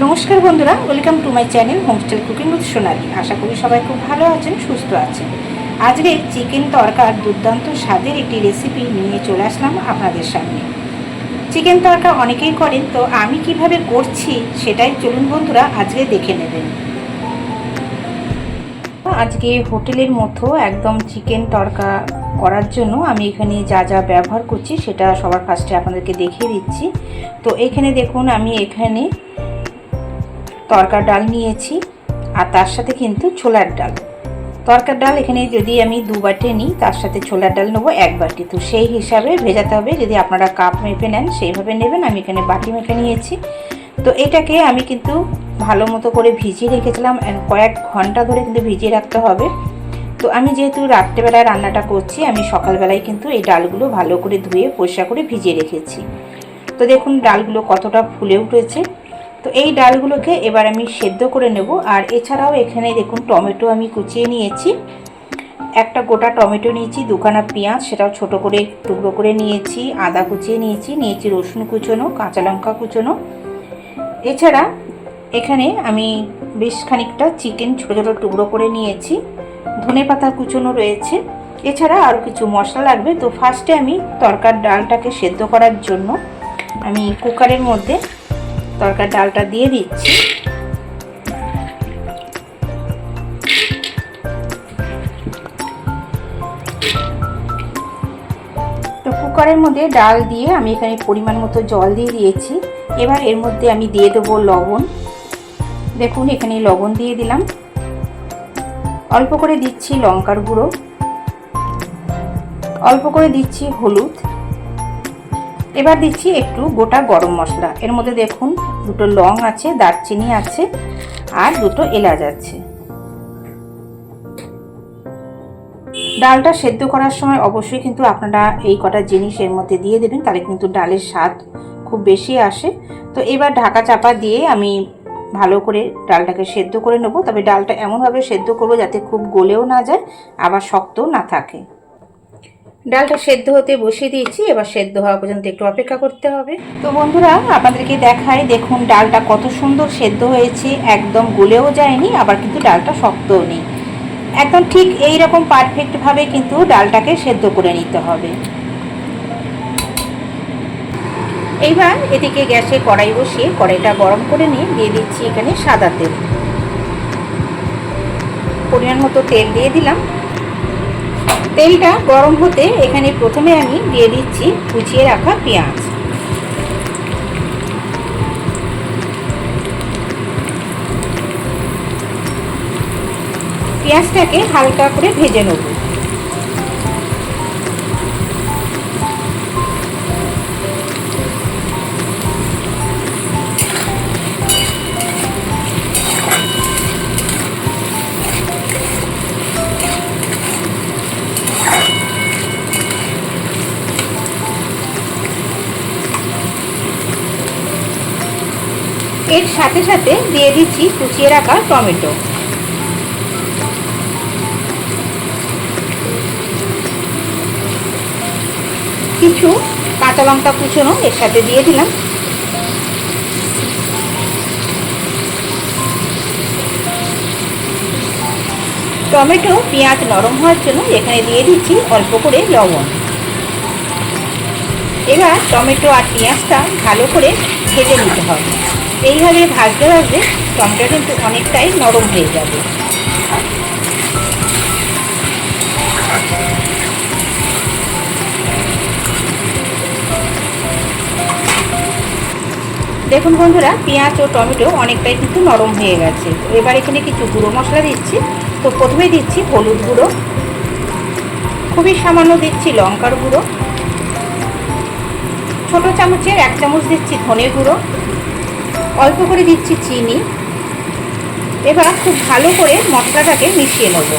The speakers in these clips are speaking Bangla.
নমস্কার বন্ধুরা welcome to my channel homestyle cooking with Sonali. আশা করি সবাই খুব ভালো আছেন, সুস্থ আছেন। আজকে চিকেন তরকার দুর্দান্ত স্বাদের একটি রেসিপি নিয়ে চলে আসলাম আপনাদের সামনে। চিকেন তরকা অনেকেই করেন, তো আমি কীভাবে করছি সেটাই চলুন বন্ধুরা আজকে দেখে নেবেন। আজকে হোটেলের মতো একদম চিকেন তরকা করার জন্য আমি এখানে যা যা ব্যবহার করছি সেটা সবার ফার্স্টে আপনাদেরকে দেখিয়ে দিচ্ছি। তো এখানে দেখুন, আমি এখানে তরকার ডাল নিয়েছি আর তার সাথে কিন্তু ছোলার ডাল। তরকার ডাল এখানে যদি আমি দু বাটি নিই তার সাথে ছোলার ডাল নেব এক বাটি। তো সেই হিসাবে ভেজাতে হবে, যদি আপনারা কাপ মেপে নেন, সেইভাবে নেবেন। আমি এখানে বাটি মেপে নিয়েছি। তো এটাকে আমি কিন্তু ভালো মতো করে ভিজিয়ে রেখেছিলাম কয়েক ঘণ্টা ধরে কিন্তু ভিজিয়ে রাখতে হবে। তো আমি যেহেতু রাত্রেবেলায় রান্নাটা করছি, আমি সকালবেলায় কিন্তু এই ডালগুলো ভালো করে ধুয়ে, পরিষ্কার করে ভিজিয়ে রেখেছি। তো দেখুন, ডালগুলো কতটা ফুলে উঠেছে। তো এই ডালগুলোকে এবার আমি সেদ্ধ করে নেব। আর এছাড়াও এখানে দেখুন, টমেটো আমি কুচিয়ে নিয়েছি। একটা গোটা টমেটো নিয়েছি, দুখানা পেঁয়াজ, সেটাও ছোট করে টুকরো করে নিয়েছি, আদা কুচিয়ে নিয়েছি নিয়েছি রসুন কুচোনো, কাঁচা লঙ্কা কুচোনো। এছাড়া এখানে আমি বেশ খানিকটা চিকেন ছোটো ছোটো টুকরো করে নিয়েছি। ধনে পাতা কুচোনো রয়েছে। এছাড়া আরও কিছু মশলা লাগবে। তো ফার্স্টে আমি তরকার ডালটাকে সেদ্ধ করার জন্য আমি কুকারের মধ্যে তরকার ডালটা দিয়ে দিচ্ছি। তো কুকারের মধ্যে ডাল দিয়ে আমি এখানে পরিমাণ মতো জল দিয়ে দিয়েছি। এবার এর মধ্যে আমি দিয়ে দেবো লবণ। দেখুন, এখানে লবণ দিয়ে দিলাম। অল্প করে দিচ্ছি লঙ্কার গুঁড়ো। অল্প করে দিচ্ছি হলুদ। এবার দিচ্ছি একটু গোটা গরম মশলা। এর মধ্যে দেখুন, দুটো লং আছে, দারচিনি আছে, আর দুটো এলাচ আছে। ডালটা সেদ্ধ করার সময় অবশ্যই কিন্তু আপনারা এই কটা জিনিস এর মধ্যে দিয়ে দেবেন, তাহলে কিন্তু ডালের স্বাদ খুব বেশি আসে। তো এবার ঢাকা চাপা দিয়ে আমি ভালো করে ডালটাকে সেদ্ধ করে নেব। তবে ডালটা এমনভাবে সেদ্ধ করব যাতে খুব গলেও না যায়, আবার শক্তও না থাকে। ডালটা সেদ্ধ হতে বসিয়ে দিয়েছি, এবার সেদ্ধ হওয়া পর্যন্ত একটু অপেক্ষা করতে হবে। তো বন্ধুরা, আপনাদেরকে দেখাই, দেখুন ডালটা কত সুন্দর সেদ্ধ হয়েছে, একদম গলেও যায়নি, আবার কিন্তু ডালটা শক্তও নেই। একদম ঠিক এই রকম পারফেক্টভাবে কিন্তু ডালটাকে সেদ্ধ করে নিতে হবে। এইবার এদিকে গ্যাসে কড়াই বসিয়ে কড়াইটা গরম করে নিয়ে দিয়ে দিচ্ছি এখানে সাদা তেল। পরিমাণ মতো তেল দিয়ে দিলাম। তেলটা গরম হতে এখানে প্রথমে আমি দিয়ে দিচ্ছি কুচিয়ে রাখা পেঁয়াজ। পেঁয়াজটাকে হালকা করে ভেজে নেব। এর সাথে সাথে দিয়ে দিচ্ছি কুচিয়ে রাখা টমেটো। কিছু কাঁচা লঙ্কা কুচোনো এর সাথে দিয়ে দিলাম। টমেটো পেঁয়াজ নরম হওয়ার জন্য এখানে দিয়ে দিচ্ছি অল্প করে লবণ। এবার টমেটো আর পেঁয়াজটা ভালো করে ভেজে নিতে হবে। এইভাবে ভাজতে ভাজতে টমেটো কিন্তু অনেকটাই নরম হয়ে যাবে। দেখুন বন্ধুরা, পেঁয়াজ ও টমেটো অনেকটাই কিন্তু নরম হয়ে গেছে। এবার এখানে কিছু গুঁড়ো মশলা দিচ্ছি। তো প্রথমে দিচ্ছি হলুদ গুঁড়ো। খুবই সামান্য দিচ্ছি লঙ্কার গুঁড়ো। ছোটো চামচের এক চামচ দিচ্ছি ধনে গুঁড়ো। অল্প করে দিচ্ছি চিনি। এবার খুব ভালো করে মশলাটাকে মিশিয়ে নেব।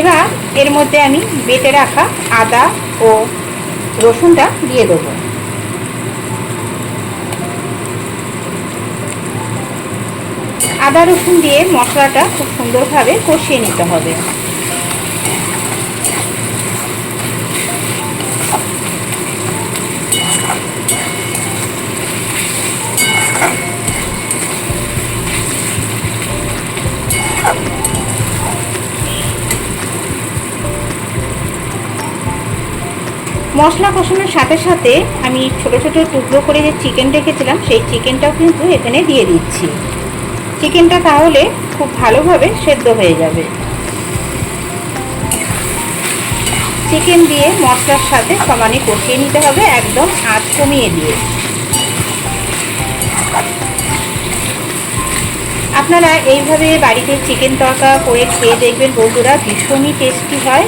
এবার এর মধ্যে আমি বেটে রাখা আদা ও রসুনটা দিয়ে দেবো। আদা রসুন দিয়ে মশলাটা খুব সুন্দরভাবে কষিয়ে নিতে হবে। মশলা কষানোর সাথে সাথে আমি ছোট ছোট টুকরো করে যে চিকেন রেখেছিলাম, সেই চিকেনটাও কিন্তু এখানে দিয়ে দিচ্ছি। চিকেনটা তাহলে খুব ভালোভাবে সেদ্ধ হয়ে যাবে। চিকেন দিয়ে মশলার সাথে সমানে কষিয়ে নিতে হবে, একদম আঁচ কমিয়ে দিয়ে। আপনারা এইভাবে বাড়িতে চিকেন তরকা করে খেয়ে দেখবেন বন্ধুরা, ভীষণই টেস্টি হয়।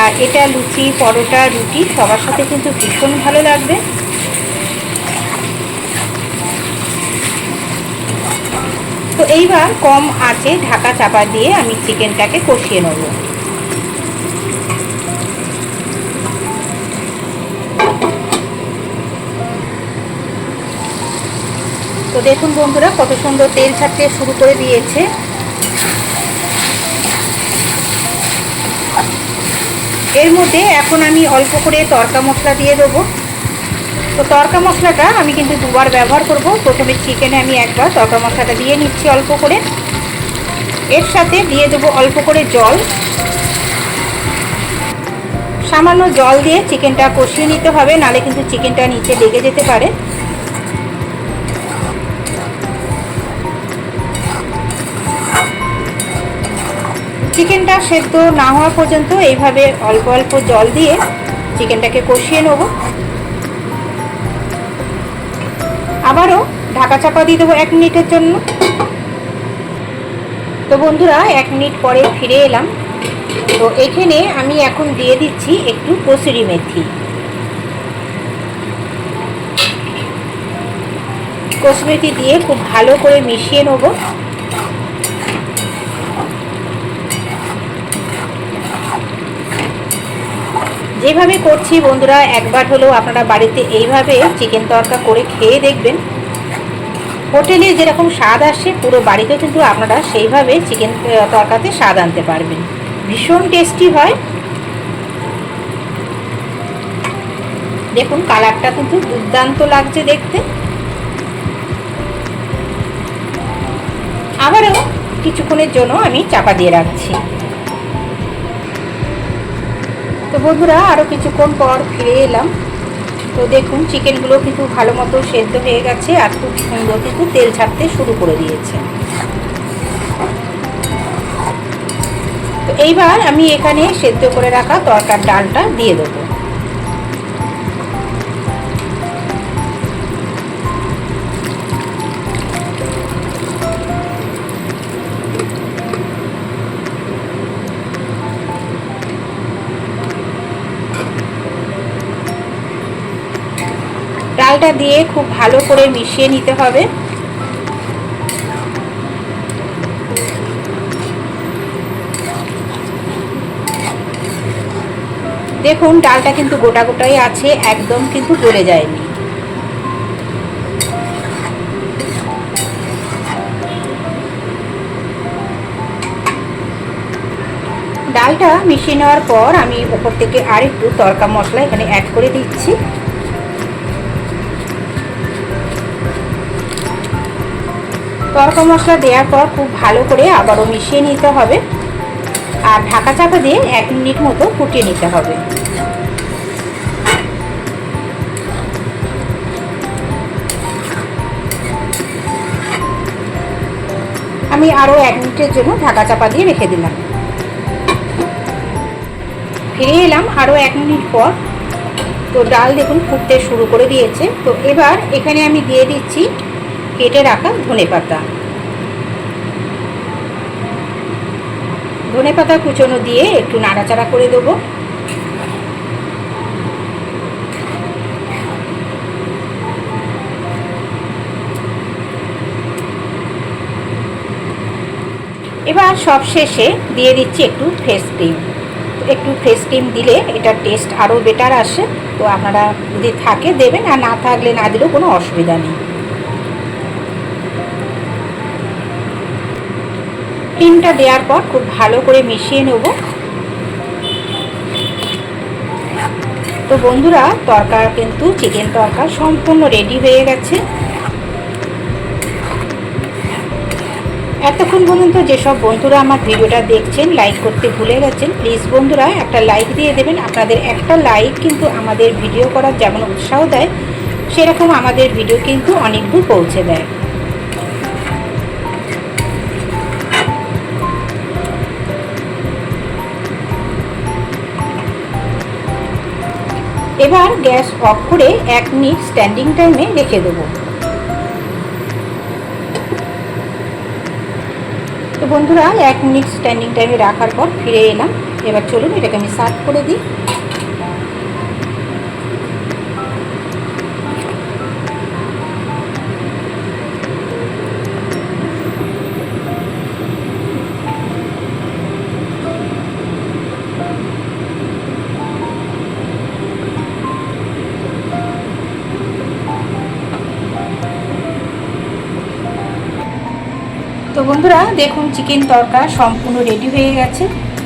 আর এটা লুচি, পরোটা, রুটি সবার সাথে কিন্তু ভীষণ ভালো লাগবে। তো এইবার কম আঁচে ঢাকা চাপা দিয়ে আমি চিকেনটাকে কষিয়ে নেব। তো দেখুন বন্ধুরা, কত সুন্দর তেল ছাড়তে শুরু করে দিয়েছে। এর মধ্যে এখন আমি অল্প করে তরকা মশলা দিয়ে দেবো। তো তরকা মশলাটা আমি কিন্তু দুবার ব্যবহার করব। প্রথমে চিকেনে আমি একবার তরকা মশলাটা দিয়ে নিচ্ছি অল্প করে। এর সাথে দিয়ে দেবো অল্প করে জল। সামান্য জল দিয়ে চিকেনটা কষিয়ে নিতে হবে, নালে কিন্তু চিকেনটা নিচে লেগে যেতে পারে। চিকেনটা সেদ্ধ না হওয়া পর্যন্ত এইভাবে অল্প অল্প জল দিয়ে চিকেনটাকে কষিয়ে নেব। আবারও ঢাকা চাপা দিয়ে দেবো এক মিনিটের জন্য। তো বন্ধুরা, এক মিনিট পরে ফিরে এলাম। তো এখানে আমি এখন দিয়ে দিচ্ছি একটু কসুরি মেথি। কসুরি দিয়ে খুব ভালো করে মিশিয়ে নেব। যেভাবে করছি বন্ধুরা, একবার হলেও আপনারা বাড়িতে এইভাবে চিকেন তরকা করে খেয়ে দেখবেন। হোটেলে যেরকম স্বাদ আসে, পুরো বাড়িতে কিন্তু আপনারা সেইভাবে চিকেন তরকাতে স্বাদ আনতে পারবেন। ভীষণ টেস্টি হয়। দেখুন, কালারটা কিন্তু দুর্দান্ত লাগছে দেখতে। আবারও কিছুক্ষণের জন্য আমি চাপা দিয়ে রাখছি। তো বন্ধুরা আরও কিছুক্ষণ পর ফিরে এলাম। তো দেখুন, চিকেনগুলো কিন্তু ভালো মতো সেদ্ধ হয়ে গেছে আর খুব সুন্দর কিন্তু তেল ছাড়তে শুরু করে দিয়েছে। তো এইবার আমি এখানে সেদ্ধ করে রাখা তরকার ডালটা দিয়ে দেবো। ডালটা দিয়ে খুব ভালো করে মিশিয়ে নিতে হবে। দেখুন, ডালটা কিন্তু গোটা গোটাই আছে, একদম কিন্তু গলে যায়নি। ডালটা মিশিয়ে নেওয়ার পর আমি ওপর থেকে আর একটু তরকা মশলা এখানে অ্যাড করে দিচ্ছি। তরকা মশলা দেওয়ার পর খুব ভালো করে আবারও মিশিয়ে নিতে হবে। আর ঢাকা চাপা দিয়ে এক মিনিট মতো ফুটিয়ে নিতে হবে। আমি আরও এক মিনিটের জন্য ঢাকা চাপা দিয়ে রেখে দিলাম। ফিরে এলাম আরও এক মিনিট পর। তো ডাল দেখুন ফুটতে শুরু করে দিয়েছে। তো এবার এখানে আমি দিয়ে দিচ্ছি কেটে রাখা ধনে পাতা। ধনে পাতা কুচনো দিয়ে একটু নাড়াচাড়া করে দেবো। এবার সব শেষে দিয়ে দিচ্ছি একটু ফ্রেশ ক্রিম। একটু ফ্রেশ ক্রিম দিলে এটার টেস্ট আরও বেটার আসে। তো আপনারা যদি থাকে দেবেন, আর না থাকলে না দিলেও কোনো অসুবিধা নেই। ক্রিমটা দেওয়ার পর খুব ভালো করে মিশিয়ে নেব। তো বন্ধুরা, তরকার কিন্তু চিকেন তরকা সম্পূর্ণ রেডি হয়ে গেছে। এতক্ষণ পর্যন্ত যেসব বন্ধুরা আমার ভিডিওটা দেখছেন লাইক করতে ভুলে গেছেন প্লিজ বন্ধুরা একটা লাইক দিয়ে দেবেন। আপনাদের একটা লাইক কিন্তু আমাদের ভিডিও করার যেমন উৎসাহ দেয়, সেরকম আমাদের ভিডিও কিন্তু অনেক দূর পৌঁছে দেয়। এবার গ্যাস অফ করে এক মিনিট স্ট্যান্ডিং টাইমে রেখে দেবো। তো বন্ধুরা, এক মিনিট স্ট্যান্ডিং টাইমে রাখার পর ফিরে এলাম। এবার চলুন এটাকে আমি সার্ভ করে দিই। বন্ধুরা, দেখুন চিকেন তরকা সম্পূর্ণ রেডি হয়ে গেছে।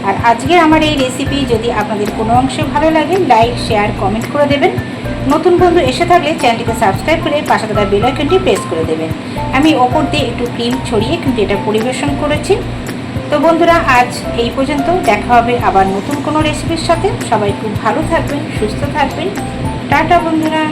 আর আজকে আমার এই রেসিপি যদি আপনাদের কোনো অংশে ভালো লাগে লাইক শেয়ার কমেন্ট করে দেবেন। নতুন বন্ধু এসে থাকলে চ্যানেলটিকে সাবস্ক্রাইব করে পাশে থাকা বেল আইকনটি প্রেস করে দেবেন। আমি ওপর দিয়ে একটু ক্রিম ছড়িয়ে কিন্তু এটা পরিবেশন করেছি। তো বন্ধুরা, আজ এই পর্যন্ত দেখা হবে আবার নতুন কোনো রেসিপির সাথে। সবাই খুব ভালো থাকবেন, সুস্থ থাকবেন। টাটা বন্ধুরা।